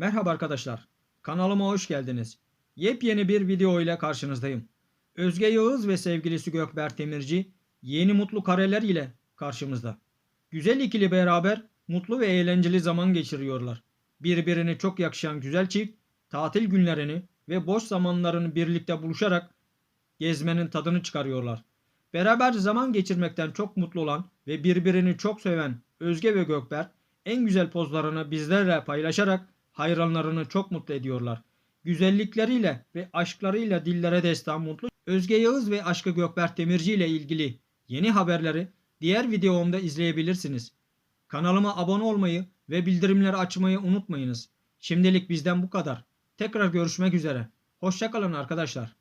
Merhaba arkadaşlar. Kanalıma hoş geldiniz. Yepyeni bir video ile karşınızdayım. Özge Yağız ve sevgilisi Gökberk Demirci yeni mutlu kareler ile karşımızda. Güzel ikili beraber mutlu ve eğlenceli zaman geçiriyorlar. Birbirine çok yakışan güzel çift tatil günlerini ve boş zamanlarını birlikte buluşarak gezmenin tadını çıkarıyorlar. Beraber zaman geçirmekten çok mutlu olan ve birbirini çok seven Özge ve Gökberk en güzel pozlarını bizlerle paylaşarak hayranlarını çok mutlu ediyorlar. Güzellikleriyle ve aşklarıyla dillere destan mutlu Özge Yağız ve Aşkı Gökberk Demirci ile ilgili yeni haberleri diğer videomda izleyebilirsiniz. Kanalıma abone olmayı ve bildirimleri açmayı unutmayınız. Şimdilik bizden bu kadar. Tekrar görüşmek üzere. Hoşçakalın arkadaşlar.